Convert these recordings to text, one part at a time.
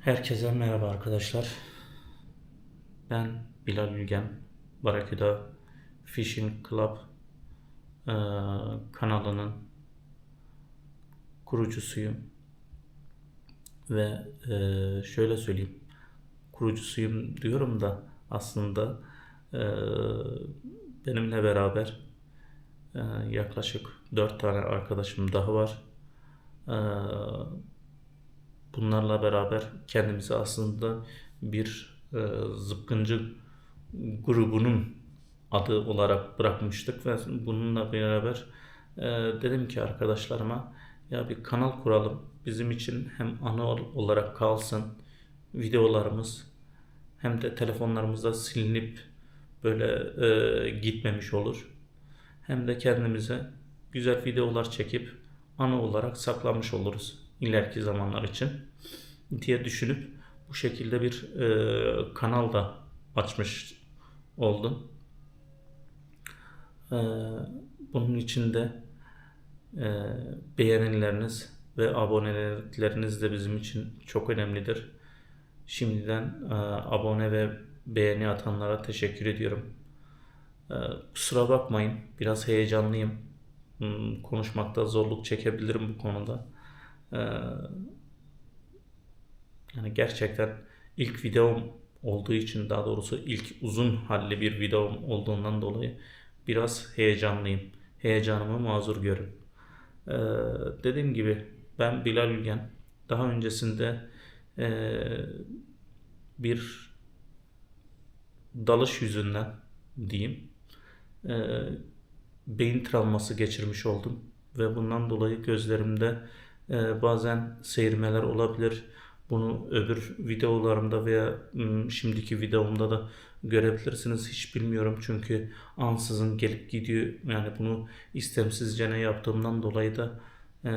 Herkese merhaba arkadaşlar. Ben Bilal Ülgen. Baraküda Fishing Club eee, kanalının kurucusuyum. Ve eee, şöyle söyleyeyim. Kurucusuyum diyorum da aslında eee, benimle beraber eee, yaklaşık 4 tane arkadaşım daha var. Eee Bunlarla beraber kendimizi aslında bir e, zıpkıncı grubunun adı olarak bırakmıştık ve bununla beraber e, dedim ki arkadaşlarıma ya bir kanal kuralım. Bizim için hem ol- olarak kalsın videolarımız hem de telefonlarımızda silinip böyle e, gitmemiş olur. Hem de kendimize güzel videolar çekip anı olarak saklamış oluruz ileriki zamanlar için diye düşünüp bu şekilde bir e, kanal da açmış oldum. E, bunun için de e, beğenileriniz ve abonelikleriniz de bizim için çok önemlidir. Şimdiden e, abone ve beğeni atanlara teşekkür ediyorum. Ee, kusura bakmayın, biraz heyecanlıyım. Hmm, Konuşmakta zorluk çekebilirim bu konuda. Ee, yani gerçekten ilk videom olduğu için, daha doğrusu ilk uzun halli bir videom olduğundan dolayı biraz heyecanlıyım. Heyecanımı mazur görün. Ee, dediğim gibi ben Bilal Ülgen. Daha öncesinde ee, bir dalış yüzünden diyeyim e, beyin travması geçirmiş oldum ve bundan dolayı gözlerimde e, bazen seyirmeler olabilir. Bunu öbür videolarımda veya şimdiki videomda da görebilirsiniz. Hiç bilmiyorum çünkü ansızın gelip gidiyor. Yani bunu istemsizce ne yaptığımdan dolayı da e,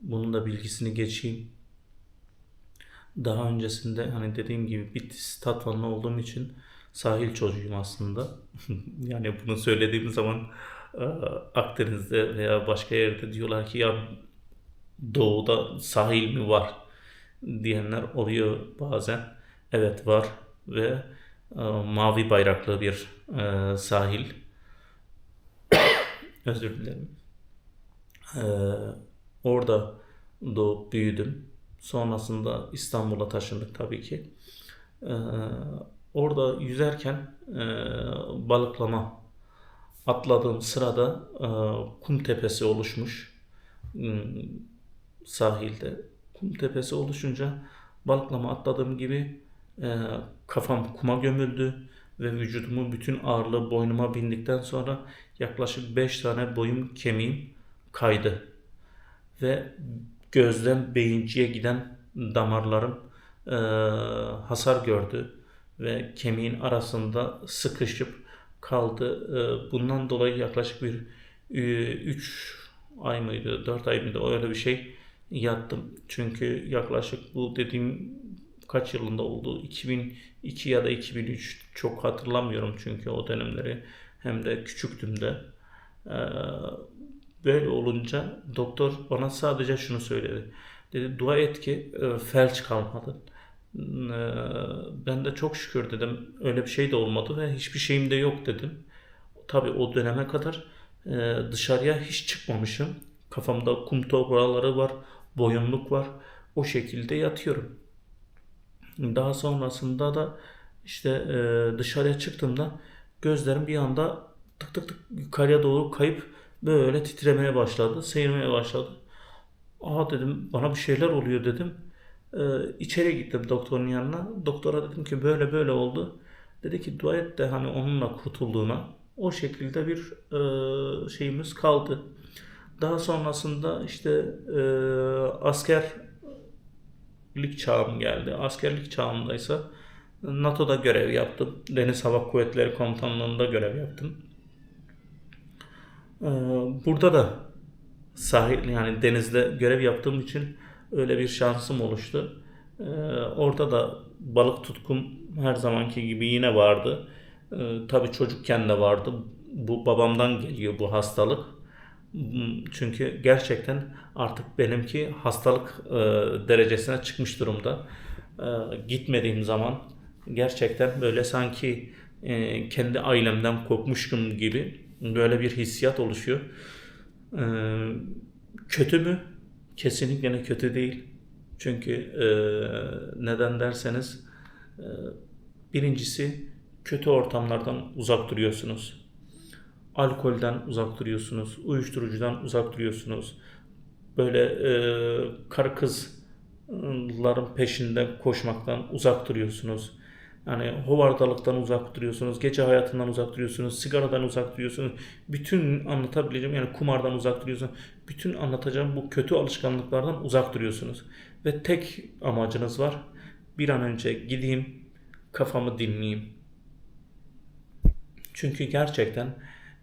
bunun da bilgisini geçeyim. Daha öncesinde hani dediğim gibi Bitlis Tatvanlı olduğum için sahil çocuğuyum aslında. yani bunu söylediğim zaman e, Akdeniz'de veya başka yerde diyorlar ki ya doğuda sahil mi var diyenler oluyor bazen. Evet var ve e, mavi bayraklı bir e, sahil. Özür dilerim. E, orada doğup büyüdüm. Sonrasında İstanbul'a taşındık tabii ki. Ee, orada yüzerken e, balıklama atladığım sırada e, kum tepesi oluşmuş hmm, sahilde. Kum tepesi oluşunca balıklama atladığım gibi e, kafam kuma gömüldü ve vücudumun bütün ağırlığı boynuma bindikten sonra yaklaşık 5 tane boyum kemiğim kaydı ve gözden beyinciye giden damarlarım e, hasar gördü ve kemiğin arasında sıkışıp kaldı. E, bundan dolayı yaklaşık bir 3 ay mıydı, 4 ay mıydı öyle bir şey yattım. Çünkü yaklaşık bu dediğim kaç yılında oldu? 2002 ya da 2003 çok hatırlamıyorum çünkü o dönemleri hem de küçüktüm de. E, Böyle olunca doktor bana sadece şunu söyledi. Dedi dua et ki e, felç kalmadın. E, Ben de çok şükür dedim. Öyle bir şey de olmadı ve hiçbir şeyim de yok dedim. Tabii o döneme kadar e, dışarıya hiç çıkmamışım. Kafamda kum topraları var, boyunluk var. O şekilde yatıyorum. Daha sonrasında da işte e, dışarıya çıktığımda gözlerim bir anda tık tık tık yukarıya doğru kayıp böyle titremeye başladı, seyirmeye başladı. Aa dedim bana bir şeyler oluyor dedim. Ee, içeri gittim doktorun yanına. Doktora dedim ki böyle böyle oldu. Dedi ki dua et de hani onunla kurtulduğuna. O şekilde bir e, şeyimiz kaldı. Daha sonrasında işte e, askerlik çağım geldi. Askerlik çağımdaysa NATO'da görev yaptım. Deniz Hava Kuvvetleri Komutanlığı'nda görev yaptım. Ee, Burada da sahil yani denizde görev yaptığım için öyle bir şansım oluştu. Ee, Orada da balık tutkum her zamanki gibi yine vardı. Ee, Tabii çocukken de vardı. Bu babamdan geliyor bu hastalık. Hmm, Çünkü gerçekten artık benimki hastalık e, derecesine çıkmış durumda. E, gitmediğim zaman gerçekten böyle sanki e, kendi ailemden kopmuşum gibi böyle bir hissiyat oluşuyor. E, kötü mü? Kesinlikle kötü değil. Çünkü e, neden derseniz e, birincisi kötü ortamlardan uzak duruyorsunuz alkolden uzak duruyorsunuz, uyuşturucudan uzak duruyorsunuz. Böyle e, karı kızların peşinden koşmaktan uzak duruyorsunuz. Yani hovardalıktan uzak duruyorsunuz, gece hayatından uzak duruyorsunuz, sigaradan uzak duruyorsunuz. Bütün anlatabileceğim yani kumardan uzak duruyorsunuz. Bütün anlatacağım bu kötü alışkanlıklardan uzak duruyorsunuz. Ve tek amacınız var. Bir an önce gideyim, kafamı dinleyeyim. Çünkü gerçekten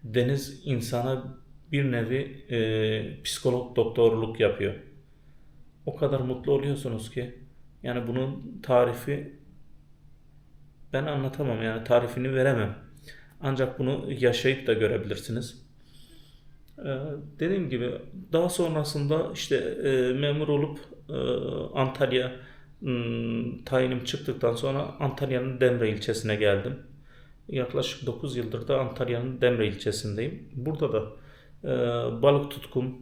deniz insana bir nevi e, psikolog doktorluk yapıyor. O kadar mutlu oluyorsunuz ki yani bunun tarifi ben anlatamam yani tarifini veremem. Ancak bunu yaşayıp da görebilirsiniz. Ee, dediğim gibi daha sonrasında işte e, memur olup e, Antalya m, tayinim çıktıktan sonra Antalya'nın Demre ilçesine geldim. Yaklaşık 9 yıldır da Antalya'nın Demre ilçesindeyim. Burada da e, balık tutkum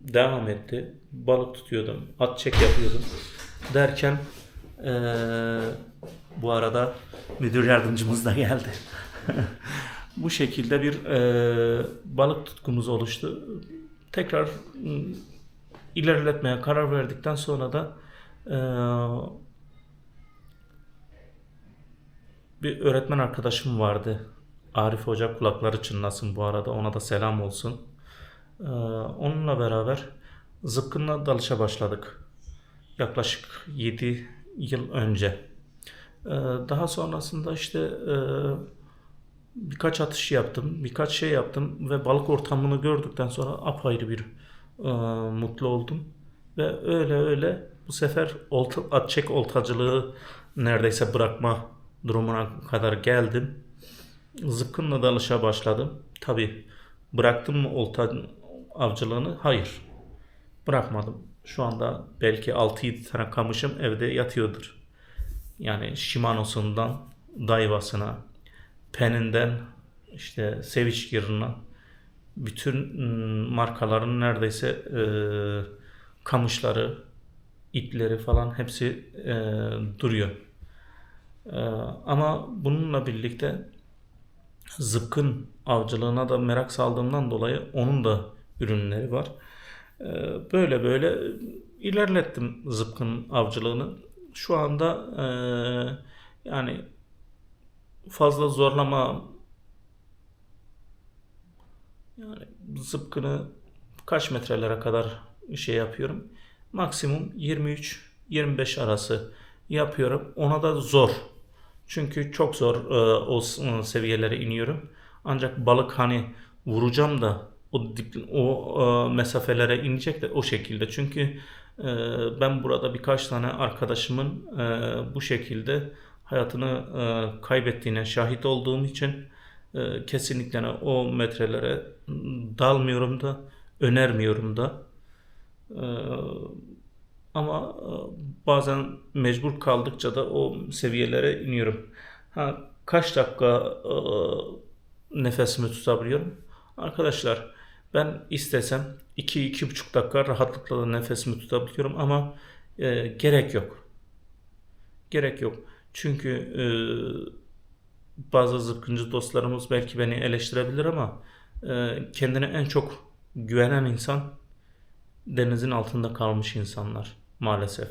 devam etti. Balık tutuyordum, at çek yapıyordum. Derken e, bu arada müdür yardımcımız da geldi. bu şekilde bir e, balık tutkumuz oluştu. Tekrar ilerletmeye karar verdikten sonra da e, bir öğretmen arkadaşım vardı. Arif Hoca kulakları çınlasın bu arada. Ona da selam olsun. Ee, onunla beraber zıpkınla dalışa başladık. Yaklaşık 7 yıl önce. Ee, daha sonrasında işte e, birkaç atış yaptım. Birkaç şey yaptım ve balık ortamını gördükten sonra apayrı bir e, mutlu oldum. Ve öyle öyle bu sefer olta, çek oltacılığı neredeyse bırakma durumuna kadar geldim. Zıpkınla dalışa başladım. Tabi bıraktım mı olta avcılığını? Hayır. Bırakmadım. Şu anda belki 6-7 tane kamışım evde yatıyordur. Yani Shimano'sundan Daiva'sına, Pen'inden işte Gear'ına bütün ım, markaların neredeyse e, kamışları, ipleri falan hepsi e, duruyor. Ee, ama bununla birlikte zıpkın avcılığına da merak saldığımdan dolayı onun da ürünleri var. Ee, böyle böyle ilerlettim zıpkın avcılığını. Şu anda e, yani fazla zorlama yani zıpkını kaç metrelere kadar şey yapıyorum. Maksimum 23-25 arası yapıyorum. Ona da zor. Çünkü çok zor e, o s- seviyelere iniyorum. Ancak balık hani vuracağım da o o e, mesafelere inecek de o şekilde. Çünkü e, ben burada birkaç tane arkadaşımın e, bu şekilde hayatını e, kaybettiğine şahit olduğum için e, kesinlikle o metrelere dalmıyorum da önermiyorum da. E, ama e, bazen mecbur kaldıkça da o seviyelere iniyorum. Ha, kaç dakika e, nefesimi tutabiliyorum? Arkadaşlar ben istesem 2-2,5 dakika rahatlıkla da nefesimi tutabiliyorum ama e, gerek yok. Gerek yok. Çünkü e, bazı zıpkıncı dostlarımız belki beni eleştirebilir ama e, kendine en çok güvenen insan denizin altında kalmış insanlar maalesef.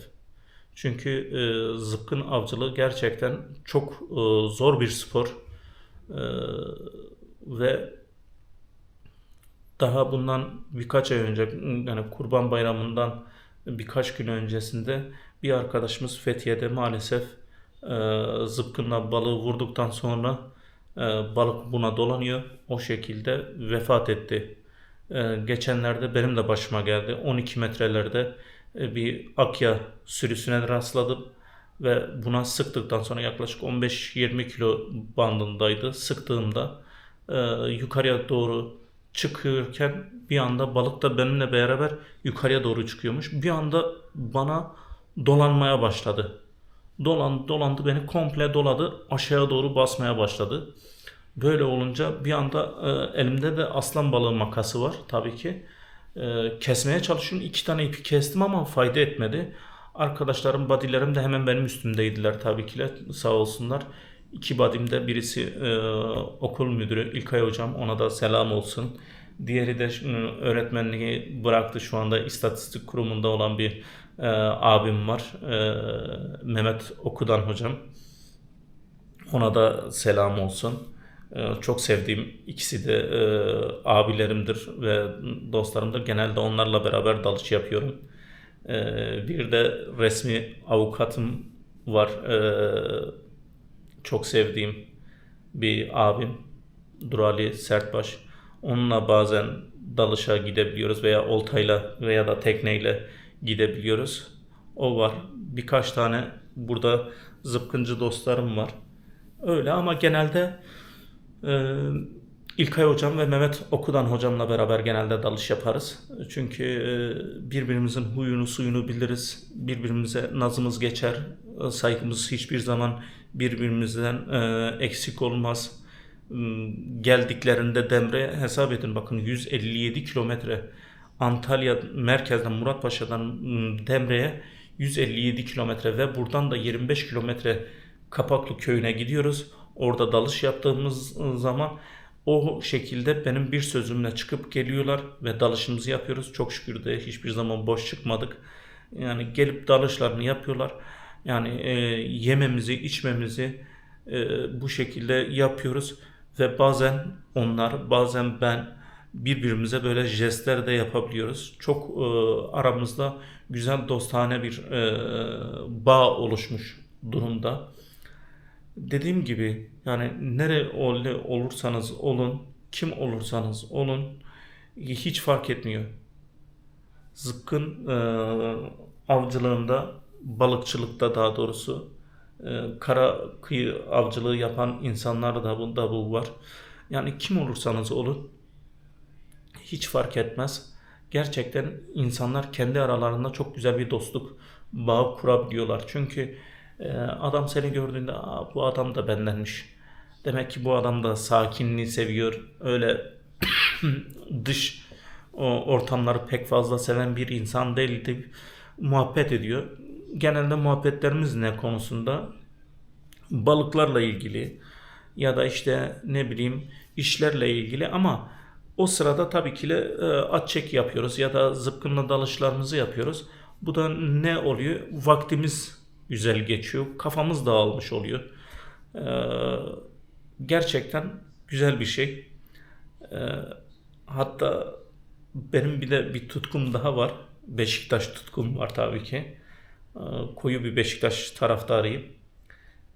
Çünkü e, zıpkın avcılığı gerçekten çok e, zor bir spor. E, ve daha bundan birkaç ay önce yani Kurban Bayramı'ndan birkaç gün öncesinde bir arkadaşımız Fethiye'de maalesef e, zıpkınla balığı vurduktan sonra e, balık buna dolanıyor. O şekilde vefat etti. E, geçenlerde benim de başıma geldi. 12 metrelerde bir akya sürüsüne rastladım ve buna sıktıktan sonra yaklaşık 15-20 kilo bandındaydı. Sıktığımda e, yukarıya doğru çıkırken bir anda balık da benimle beraber yukarıya doğru çıkıyormuş. Bir anda bana dolanmaya başladı. Dolan, dolandı beni komple doladı. Aşağıya doğru basmaya başladı. Böyle olunca bir anda e, elimde de aslan balığı makası var tabii ki. E, kesmeye çalışıyorum. İki tane ipi kestim ama fayda etmedi. Arkadaşlarım, badilerim de hemen benim üstümdeydiler tabii ki de sağ olsunlar. İki badimde birisi e, okul müdürü İlkay hocam ona da selam olsun. Diğeri de e, öğretmenliği bıraktı şu anda istatistik kurumunda olan bir e, abim var. E, Mehmet Okudan hocam. Ona da selam olsun. E, çok sevdiğim ikisi de e, abilerimdir ve dostlarımdır. Genelde onlarla beraber dalış yapıyorum. E, bir de resmi avukatım var. E, çok sevdiğim bir abim Durali Sertbaş. Onunla bazen dalışa gidebiliyoruz veya oltayla veya da tekneyle gidebiliyoruz. O var. Birkaç tane burada zıpkıncı dostlarım var. Öyle ama genelde e, İlkay hocam ve Mehmet Okudan hocamla beraber genelde dalış yaparız. Çünkü e, birbirimizin huyunu suyunu biliriz. Birbirimize nazımız geçer. E, Saygımız hiçbir zaman birbirimizden e, eksik olmaz. Hmm, Geldiklerinde Demre hesap edin bakın 157 kilometre Antalya merkezden Muratpaşa'dan hmm, Demre'ye 157 kilometre ve buradan da 25 kilometre Kapaklı köyüne gidiyoruz. Orada dalış yaptığımız zaman o şekilde benim bir sözümle çıkıp geliyorlar ve dalışımızı yapıyoruz. Çok şükür de hiçbir zaman boş çıkmadık. Yani gelip dalışlarını yapıyorlar. Yani e, yememizi, içmemizi e, bu şekilde yapıyoruz ve bazen onlar, bazen ben birbirimize böyle jestler de yapabiliyoruz. Çok e, aramızda güzel dostane bir e, bağ oluşmuş durumda. Dediğim gibi yani nere ol- olursanız olun, kim olursanız olun hiç fark etmiyor. Zıpkın e, avcılığında, balıkçılıkta daha doğrusu e, kara kıyı avcılığı yapan insanlar da bu, da bu var. Yani kim olursanız olun hiç fark etmez. Gerçekten insanlar kendi aralarında çok güzel bir dostluk bağı kurabiliyorlar. Çünkü e, adam seni gördüğünde bu adam da bendenmiş. Demek ki bu adam da sakinliği seviyor. Öyle dış o ortamları pek fazla seven bir insan değildi. Muhabbet ediyor. Genelde muhabbetlerimiz ne konusunda? Balıklarla ilgili ya da işte ne bileyim işlerle ilgili ama o sırada tabii ki de e, at çek yapıyoruz ya da zıpkınla dalışlarımızı yapıyoruz. Bu da ne oluyor? Vaktimiz güzel geçiyor. Kafamız dağılmış oluyor. E, gerçekten güzel bir şey. E, hatta benim bir de bir tutkum daha var. Beşiktaş tutkum var tabii ki. E, koyu bir Beşiktaş taraftarıyım.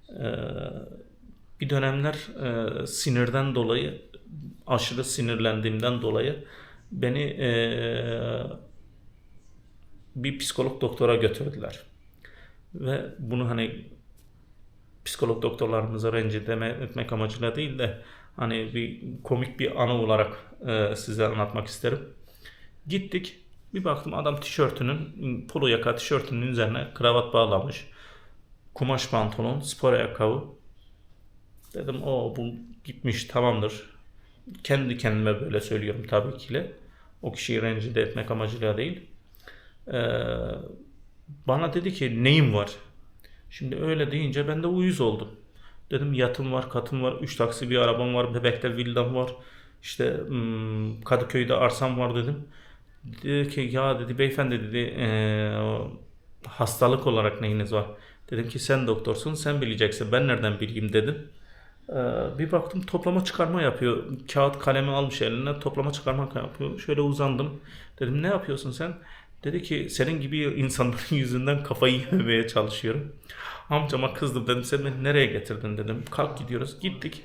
E, bir dönemler e, sinirden dolayı aşırı sinirlendiğimden dolayı beni e, bir psikolog doktora götürdüler. Ve bunu hani psikolog doktorlarımıza rencide etmek amacıyla değil de hani bir komik bir anı olarak e, size anlatmak isterim. Gittik. Bir baktım adam tişörtünün polo yaka tişörtünün üzerine kravat bağlamış. Kumaş pantolon, spor ayakkabı. Dedim o bu gitmiş tamamdır. Kendi kendime böyle söylüyorum tabii ki de. O kişiyi rencide etmek amacıyla değil. Ee, bana dedi ki neyim var? Şimdi öyle deyince ben de uyuz oldum. Dedim yatım var, katım var, 3 taksi bir arabam var, bebekte villam var. İşte hmm, Kadıköy'de arsam var dedim. Dedi ki ya dedi beyefendi dedi "eee, hastalık olarak neyiniz var? Dedim ki sen doktorsun sen bileceksin ben nereden bileyim dedim. Ee, bir baktım toplama çıkarma yapıyor. Kağıt kalemi almış eline toplama çıkarma yapıyor. Şöyle uzandım. Dedim ne yapıyorsun sen? Dedi ki senin gibi insanların yüzünden kafayı yememeye çalışıyorum. Amcama kızdım dedim sen beni nereye getirdin dedim. Kalk gidiyoruz. Gittik.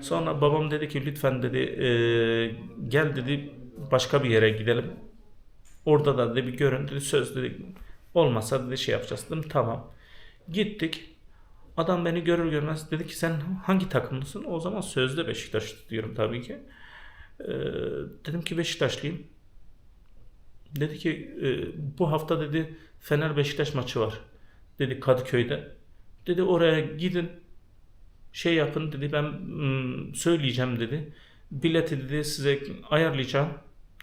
Sonra babam dedi ki lütfen dedi "eee, gel dedi başka bir yere gidelim. Orada da dedi bir görün dedi söz dedi. Olmazsa dedi şey yapacağız dedim tamam. Gittik. Adam beni görür görmez dedi ki sen hangi takımlısın? O zaman sözde Beşiktaş diyorum tabii ki. Ee, dedim ki Beşiktaşlıyım. Dedi ki e, bu hafta dedi Fener Beşiktaş maçı var. Dedi Kadıköy'de. Dedi oraya gidin şey yapın dedi ben mm, söyleyeceğim dedi. Bileti dedi size ayarlayacağım.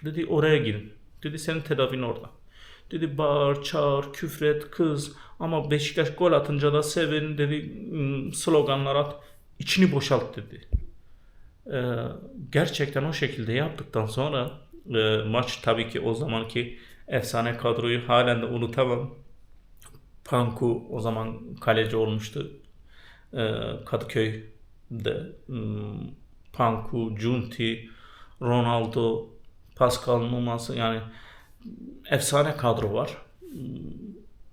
Dedi oraya gidin. Dedi senin tedavin orada. Dedi bağır, çağır, küfret, kız ama Beşiktaş gol atınca da sevin dedi mm, sloganlar at. içini boşalt dedi. Ee, gerçekten o şekilde yaptıktan sonra e, maç tabii ki o zamanki efsane kadroyu halen de unutamam. Panku o zaman kaleci olmuştu. Ee, Kadıköy'de Panku, Junti, Ronaldo, Pascal Numası yani efsane kadro var.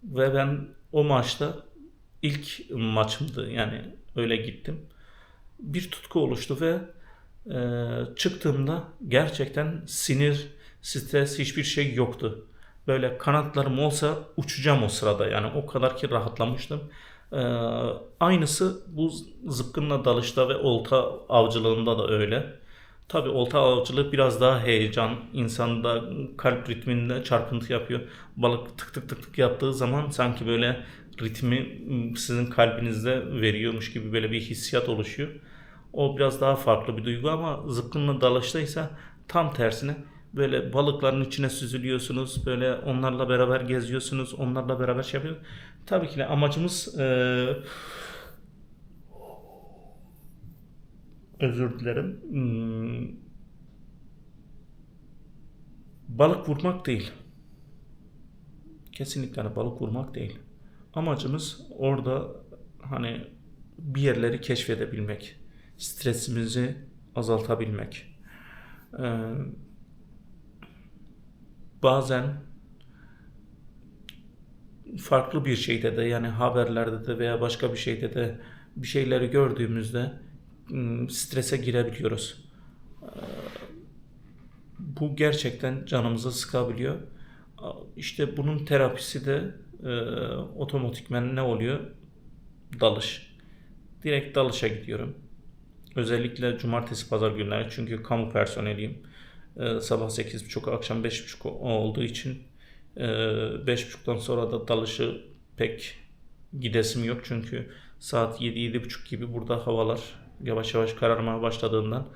Ve ben o maçta ilk maçımdı yani öyle gittim. Bir tutku oluştu ve e, çıktığımda gerçekten sinir, stres hiçbir şey yoktu. Böyle kanatlarım olsa uçacağım o sırada yani o kadar ki rahatlamıştım. Ee, aynısı bu zıpkınla dalışta ve olta avcılığında da öyle. Tabi olta avcılığı biraz daha heyecan, insanda kalp ritminde çarpıntı yapıyor. Balık tık tık tık tık yaptığı zaman sanki böyle ritmi sizin kalbinizde veriyormuş gibi böyle bir hissiyat oluşuyor. O biraz daha farklı bir duygu ama zıpkınla dalıştaysa tam tersine böyle balıkların içine süzülüyorsunuz. Böyle onlarla beraber geziyorsunuz. Onlarla beraber şey yapıyorsunuz. Tabii ki de amacımız eee, özür dilerim. Hmm, balık vurmak değil. Kesinlikle hani balık vurmak değil. Amacımız orada hani bir yerleri keşfedebilmek. Stresimizi azaltabilmek. Ee, bazen farklı bir şeyde de yani haberlerde de veya başka bir şeyde de bir şeyleri gördüğümüzde strese girebiliyoruz. Ee, Bu gerçekten canımızı sıkabiliyor. İşte bunun terapisi de e, otomatikmen ne oluyor? Dalış. Direkt dalışa gidiyorum. Özellikle cumartesi pazar günleri çünkü kamu personeliyim. Ee, sabah 8.30 akşam 5.30 olduğu için e, 5.30'dan sonra da dalışı pek gidesim yok çünkü saat 7-7.30 gibi burada havalar yavaş yavaş kararmaya başladığından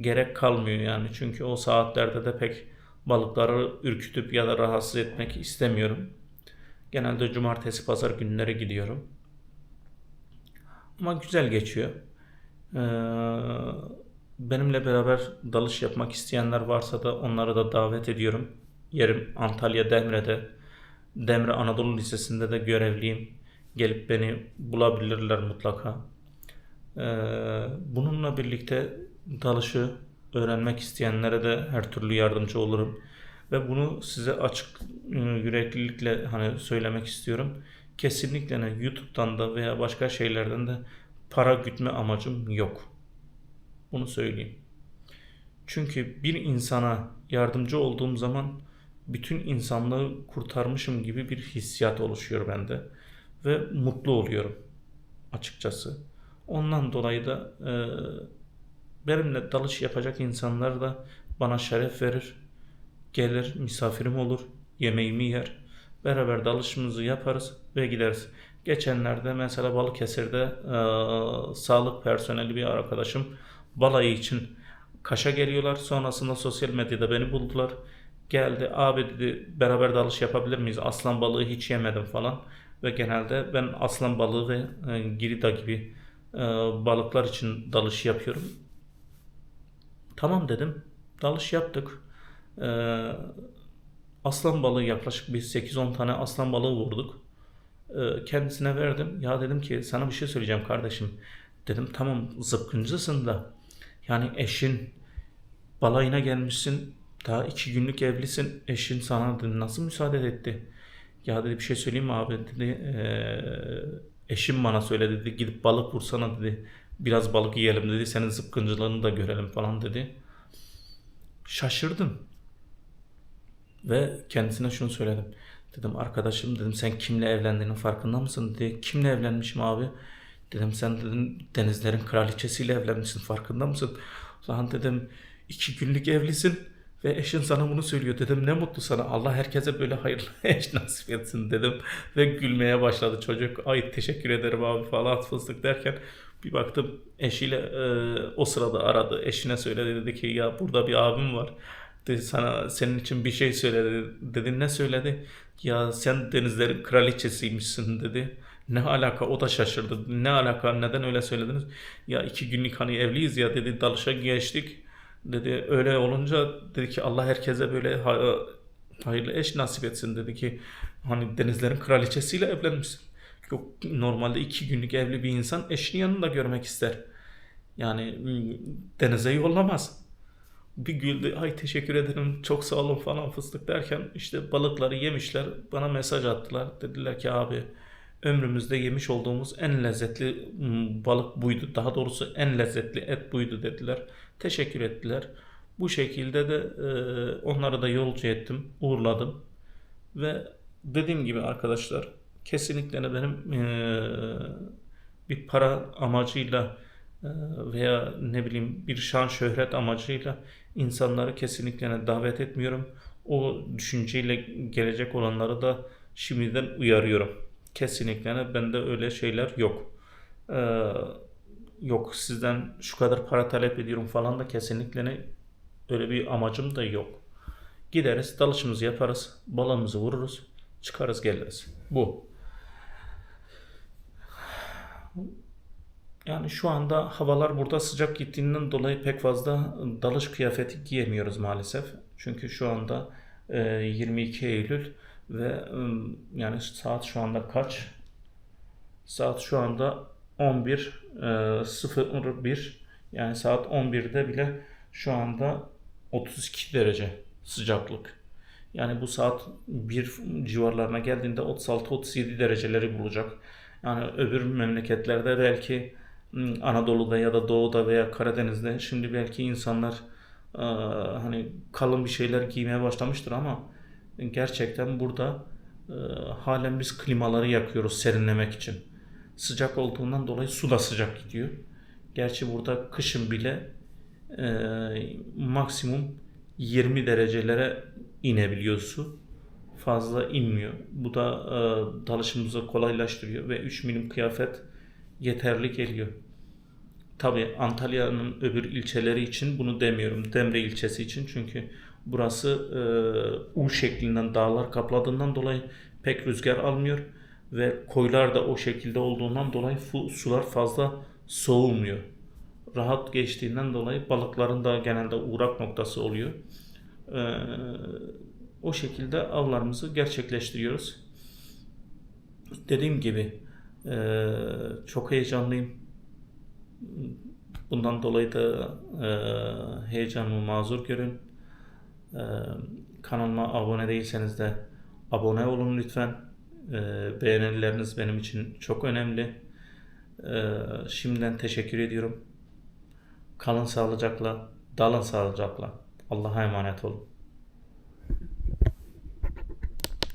gerek kalmıyor yani çünkü o saatlerde de pek balıkları ürkütüp ya da rahatsız etmek istemiyorum. Genelde cumartesi pazar günleri gidiyorum. Ama güzel geçiyor. Ee, benimle beraber dalış yapmak isteyenler varsa da onları da davet ediyorum. Yerim Antalya Demre'de. Demre Anadolu Lisesi'nde de görevliyim. Gelip beni bulabilirler mutlaka. Ee, bununla birlikte dalışı öğrenmek isteyenlere de her türlü yardımcı olurum. Ve bunu size açık e, yüreklilikle hani söylemek istiyorum. Kesinlikle ne YouTube'dan da veya başka şeylerden de para gütme amacım yok. Bunu söyleyeyim. Çünkü bir insana yardımcı olduğum zaman bütün insanlığı kurtarmışım gibi bir hissiyat oluşuyor bende ve mutlu oluyorum açıkçası. Ondan dolayı da e, benimle dalış yapacak insanlar da bana şeref verir. Gelir, misafirim olur, yemeğimi yer. Beraber dalışımızı yaparız ve gideriz. Geçenlerde mesela Balıkesir'de e, sağlık personeli bir arkadaşım balayı için Kaş'a geliyorlar. Sonrasında sosyal medyada beni buldular. Geldi abi dedi beraber dalış yapabilir miyiz? Aslan balığı hiç yemedim falan. Ve genelde ben aslan balığı ve e, girida gibi e, balıklar için dalış yapıyorum. Tamam dedim. Dalış yaptık. Ee, aslan balığı yaklaşık bir 8-10 tane aslan balığı vurduk. Ee, kendisine verdim. Ya dedim ki sana bir şey söyleyeceğim kardeşim. Dedim tamam zıpkıncısın da yani eşin balayına gelmişsin. Daha iki günlük evlisin. Eşin sana dedi, nasıl müsaade etti? Ya dedi bir şey söyleyeyim mi abi dedi. "Ee, eşim bana söyledi dedi. Gidip balık vursana dedi. Biraz balık yiyelim dedi. Senin zıpkıncılığını da görelim falan dedi. Şaşırdım. Ve kendisine şunu söyledim. Dedim arkadaşım dedim sen kimle evlendiğinin farkında mısın? Dedi kimle evlenmişim abi? Dedim sen dedim denizlerin kraliçesiyle evlenmişsin farkında mısın? Lan dedim iki günlük evlisin ve eşin sana bunu söylüyor. Dedim ne mutlu sana. Allah herkese böyle hayırlı eş nasip etsin dedim. Ve gülmeye başladı çocuk. Ay teşekkür ederim abi falan fıstık derken bir baktım eşiyle e, o sırada aradı. Eşine söyledi dedi ki ya burada bir abim var. Dedi sana senin için bir şey söyledi. Dedi ne söyledi? Ya sen denizlerin kraliçesiymişsin dedi. Ne alaka o da şaşırdı. Ne alaka neden öyle söylediniz? Ya iki günlük hani evliyiz ya dedi dalışa geçtik. Dedi öyle olunca dedi ki Allah herkese böyle ha- hayırlı eş nasip etsin dedi ki hani denizlerin kraliçesiyle evlenmişsin. Yok normalde iki günlük evli bir insan eşinin yanında görmek ister. Yani mm, denize yollamaz. Bir güldü ay teşekkür ederim çok sağ olun falan fıstık derken işte balıkları yemişler bana mesaj attılar. Dediler ki abi ömrümüzde yemiş olduğumuz en lezzetli balık buydu. Daha doğrusu en lezzetli et buydu dediler. Teşekkür ettiler. Bu şekilde de e, onları da yolcu ettim, uğurladım. Ve dediğim gibi arkadaşlar kesinlikle de benim e, bir para amacıyla veya ne bileyim bir şan şöhret amacıyla insanları kesinlikle davet etmiyorum. O düşünceyle gelecek olanları da şimdiden uyarıyorum. Kesinlikle bende öyle şeyler yok. Ee, yok sizden şu kadar para talep ediyorum falan da kesinlikle öyle bir amacım da yok. Gideriz, dalışımızı yaparız, balığımızı vururuz, çıkarız geliriz. Bu. Yani şu anda havalar burada sıcak gittiğinden dolayı pek fazla dalış kıyafeti giyemiyoruz maalesef. Çünkü şu anda e, 22 Eylül ve e, yani saat şu anda kaç? Saat şu anda 11 e, 01 yani saat 11'de bile şu anda 32 derece sıcaklık. Yani bu saat 1 civarlarına geldiğinde 36-37 dereceleri bulacak. Yani öbür memleketlerde belki Anadolu'da ya da Doğu'da veya Karadeniz'de şimdi belki insanlar e, hani kalın bir şeyler giymeye başlamıştır ama gerçekten burada e, halen biz klimaları yakıyoruz serinlemek için. Sıcak olduğundan dolayı su da sıcak gidiyor. Gerçi burada kışın bile e, maksimum 20 derecelere inebiliyor su. Fazla inmiyor. Bu da e, dalışımızı kolaylaştırıyor ve 3 milim kıyafet yeterli geliyor. Tabii Antalya'nın öbür ilçeleri için bunu demiyorum. Demre ilçesi için çünkü burası e, U şeklinden dağlar kapladığından dolayı pek rüzgar almıyor ve koylar da o şekilde olduğundan dolayı sular fazla soğumuyor. Rahat geçtiğinden dolayı balıkların da genelde uğrak noktası oluyor. E, o şekilde avlarımızı gerçekleştiriyoruz. Dediğim gibi e, çok heyecanlıyım. Bundan dolayı da e, heyecanımı mazur görün. E, kanalıma abone değilseniz de abone olun lütfen. E, beğenileriniz benim için çok önemli. E, şimdiden teşekkür ediyorum. Kalın sağlıcakla, dalın sağlıcakla. Allah'a emanet olun.